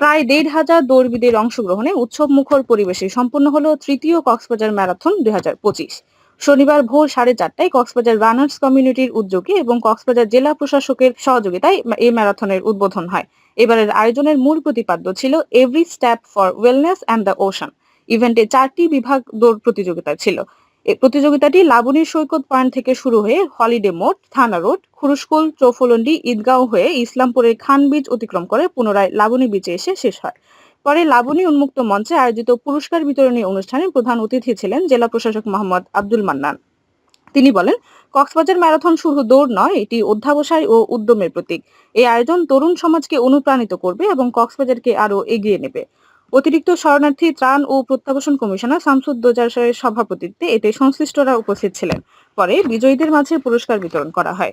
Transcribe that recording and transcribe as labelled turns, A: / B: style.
A: প্রায় দেড় হাজার দৌড়বিদের অংশগ্রহণে উৎসব মুখর পরিবেশে সম্পন্ন হলো তৃতীয় কক্সবাজার ম্যারাথন দুই শনিবার ভোর সাড়ে চারটায় কক্সবাজার রানার্স কমিউনিটির উদ্যোগে এবং কক্সবাজার জেলা প্রশাসকের সহযোগিতায় এই ম্যারাথনের উদ্বোধন হয়। এবারের আয়োজনের মূল প্রতিপাদ্য ছিল every step for wellness and the ocean ইভেন্টে চারটি বিভাগ দৌড় প্রতিযোগিতা ছিল। প্রতিযোগিতাটি লাবণীর সৈকত পয়েন্ট থেকে শুরু হয়ে হলিডে মোড়, থানা রোড, খুরুশকুল, চৌফলন্ডি, ঈদগাঁও হয়ে ইসলামপুরের খান বীচ অতিক্রম করে পুনরায় লাবণী বিচে এসে শেষ হয়। পরে লাবণী উন্মুক্ত মঞ্চে আয়োজিত পুরস্কার বিতরণী অনুষ্ঠানে প্রধান অতিথি ছিলেন জেলা প্রশাসক মোহাম্মদ আব্দুল মান্নান। তিনি বলেন, কক্সবাজার ম্যারাথন শুধু দৌড় নয়, এটি অধ্যাবসায় ও উদ্যমের প্রতীক। এই আয়োজন তরুণ সমাজকে অনুপ্রাণিত করবে এবং কক্সবাজারকে আরও এগিয়ে নেবে। অতিরিক্ত শরণার্থী ত্রাণ ও প্রত্যাবাসন কমিশনার শামসুদ্দোজার সভাপতিত্বে এতে সংশ্লিষ্টরা উপস্থিত ছিলেন। পরে বিজয়ীদের মাঝে পুরস্কার বিতরণ করা হয়।